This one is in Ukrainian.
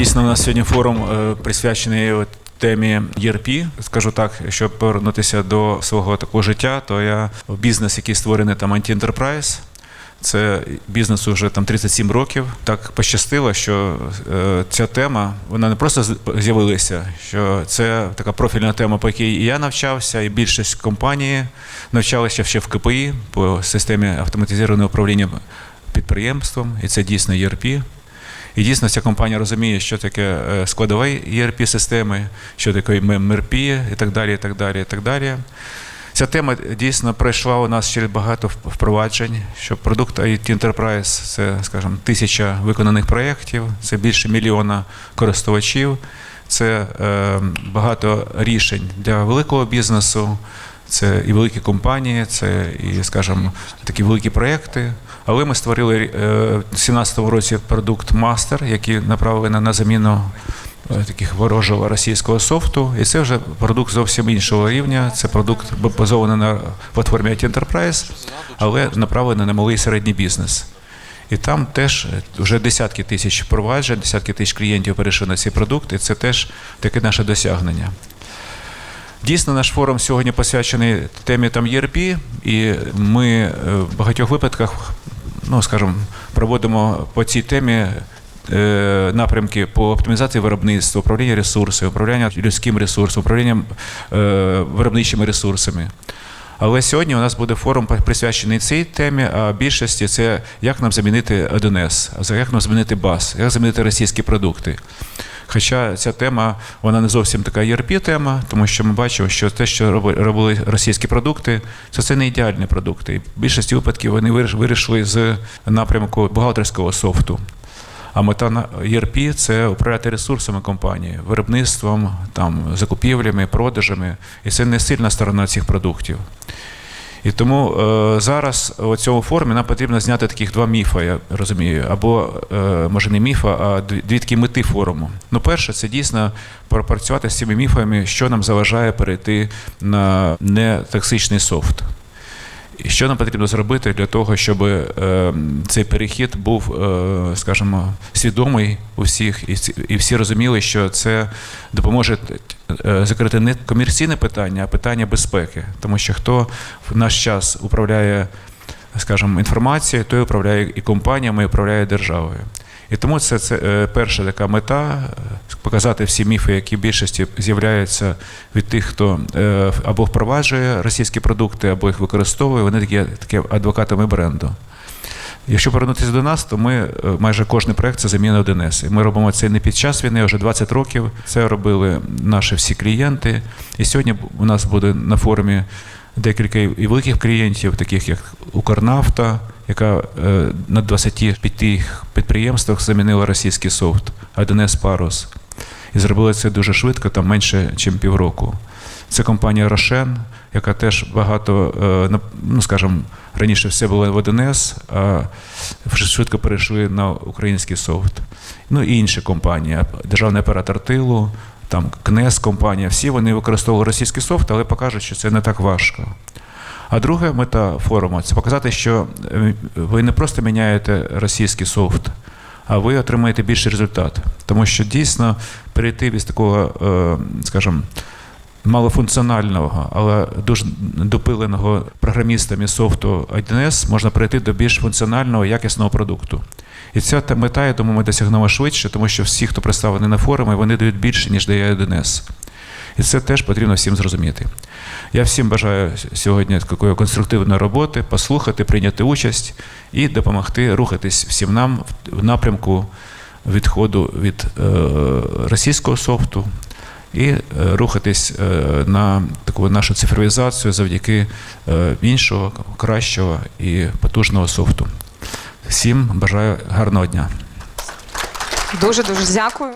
нас сьогодні форум е, присвячений темі ERP. Скажу так, щоб повернутися до свого такого життя, то я в бізнес, який створений там Anti-Enterprise, це бізнесу вже там 37 років. Так пощастило, що е, ця тема вона не просто з'явилася, що це така профільна тема, по якій і я навчався, і більшість компанії навчалися ще в КПІ по системі автоматизованого управління підприємством, і це дійсно ERP. І дійсно ця компанія розуміє, що таке е, складова ERP системи, що таке МРП і так далі. і так далі, і так далі. Ця тема дійсно пройшла у нас через багато впроваджень, що продукт IT Enterprise – це, скажімо, тисяча виконаних проєктів, це більше мільйона користувачів, це е, багато рішень для великого бізнесу, це і великі компанії, це і, скажімо, такі великі проєкти. Але ми створили е, в 2017 році продукт Master, який направлений на заміну е, таких ворожого російського софту. І це вже продукт зовсім іншого рівня. Це продукт базований на платформі IT Enterprise, але направлений на малий і середній бізнес. І там теж вже десятки тисяч впроваджень, десятки тисяч клієнтів перейшли на ці продукти. Це теж таке наше досягнення. Дійсно, наш форум сьогодні посвячений темі там ERP, і ми е, в багатьох випадках, ну скажімо, проводимо по цій темі е, напрямки по оптимізації виробництва, управління ресурсами, управління людським ресурсом, управління е, виробничими ресурсами. Але сьогодні у нас буде форум присвячений цій темі, а більшості це як нам замінити 1С, як нам замінити БАС, як замінити російські продукти. Хоча ця тема вона не зовсім така ERP тема, тому що ми бачимо, що те, що роби- робили російські продукти, це, це не ідеальні продукти. І в більшості випадків вони виріш- вирішили з напрямку бухгалтерського софту. А мета на- ERP – це управляти ресурсами компанії, виробництвом, там, закупівлями, продажами. І це не сильна сторона цих продуктів. І тому е, зараз у цьому форумі нам потрібно зняти таких два міфи, я розумію. Або, е, може, не міфа, а дві, дві такі мети форуму. Ну, перше, це дійсно пропрацювати з цими міфами, що нам заважає перейти на нетоксичний софт. Що нам потрібно зробити для того, щоб е, цей перехід був, е, скажімо, свідомий у всіх, і, всі розуміли, що це допоможе е, закрити не комерційне питання, а питання безпеки. Тому що хто в наш час управляє, скажімо, інформацією, той управляє і компаніями, і управляє державою. І тому це, це е, перша така мета показати всі міфи, які в більшості з'являються від тих, хто е, або впроваджує російські продукти, або їх використовує. Вони такі, такі адвокатами бренду. Якщо повернутися до нас, то ми е, майже кожен проект це заміна 1С. Ми робимо це не під час війни, вже 20 років. Це робили наші всі клієнти. І сьогодні у нас буде на форумі декілька і великих клієнтів, таких як Укрнафта, яка е, на 25 підприємствах замінила російський софт, 1С Парус. І зробили це дуже швидко, там менше, ніж півроку. Це компанія Рошен, яка теж багато, е, ну скажімо, раніше все було в 1С, а швидко перейшли на український софт. Ну і інші компанії, державний оператор тилу, там КНЕС компанія, всі вони використовували російський софт, але покажуть, що це не так важко. А друга мета форуму це показати, що е, ви не просто міняєте російський софт, а ви отримаєте більший результат. Тому що дійсно перейти від такого, е, скажімо, малофункціонального, але дуже допиленого програмістами софту 1С можна перейти до більш функціонального, якісного продукту. І ця та мета, я думаю, ми досягнемо швидше, тому що всі, хто представлений на форумі, вони дають більше, ніж дає 1С. І це теж потрібно всім зрозуміти. Я всім бажаю сьогодні такої конструктивної роботи, послухати, прийняти участь і допомогти рухатись всім нам в напрямку відходу від е, російського софту і е, рухатись е, на таку нашу цифровізацію завдяки іншого, кращого і потужного софту. Всім бажаю гарного дня. Дуже дуже дякую.